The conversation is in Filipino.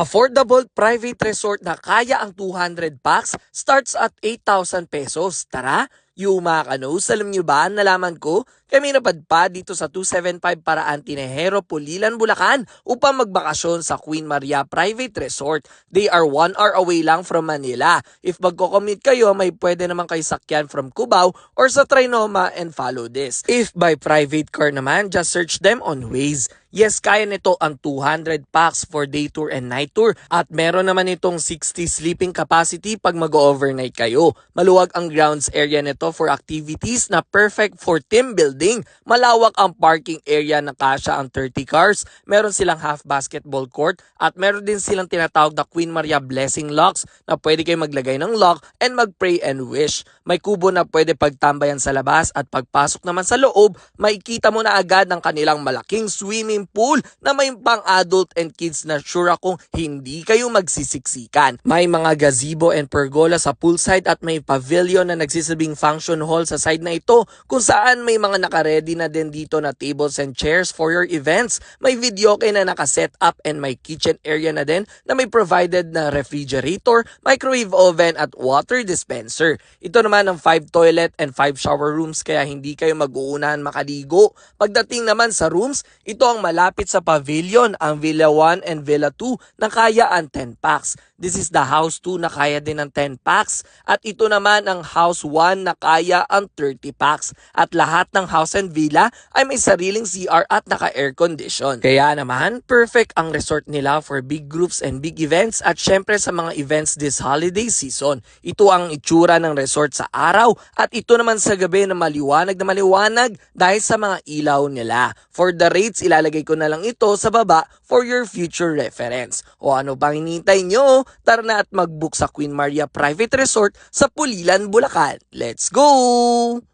Affordable private resort na kaya ang 200 packs starts at 8,000 pesos. Tara, Yuma Canoes, alam nyo ba, nalaman ko, kami napadpad dito sa 275 Paraan Tinehero, Pulilan, Bulacan upang magbakasyon sa Queen Maria Private Resort. They are one hour away lang from Manila. If magko-commute kayo, may pwede naman kayo sakyan from Cubao or sa Trinoma and follow this. If by private car naman, just search them on Waze. Yes, kaya nito ang 200 packs for day tour and night tour at meron naman itong 60 sleeping capacity pag mag-overnight kayo. Maluwag ang grounds area nito for activities na perfect for team building. Malawak ang parking area na kasya ang 30 cars. Meron silang half basketball court at meron din silang tinatawag na Queen Maria Blessing Locks na pwede kayo maglagay ng lock and mag-pray and wish. May kubo na pwede pagtambayan sa labas at pagpasok naman sa loob, makikita mo na agad ang kanilang malaking swimming pool na may pang adult and kids na sure akong hindi kayo magsisiksikan. May mga gazebo and pergola sa poolside at may pavilion na nagsisabing function hall sa side na ito kung saan may mga nakaredy na din dito na tables and chairs for your events. May video kay na nakaset up and may kitchen area na din na may provided na refrigerator, microwave oven at water dispenser. Ito naman ang 5 toilet and 5 shower rooms kaya hindi kayo mag-uunahan makaligo. Pagdating naman sa rooms, ito ang malapit sa pavilion, ang Villa 1 and Villa 2 na kaya ang 10 packs. This is the house 2 na kaya din ng 10 packs at ito naman ang house 1 na kaya ang 30 packs. At lahat ng house and villa ay may sariling CR at naka-air condition. Kaya naman, perfect ang resort nila for big groups and big events at syempre sa mga events this holiday season. Ito ang itsura ng resort sa araw at ito naman sa gabi na maliwanag na maliwanag dahil sa mga ilaw nila. For the rates, ilalagay ko na lang ito sa baba for your future reference. O ano bang hinihintay nyo? Tara na at mag-book sa Queen Maria Private Resort sa Pulilan, Bulacan. Let's go!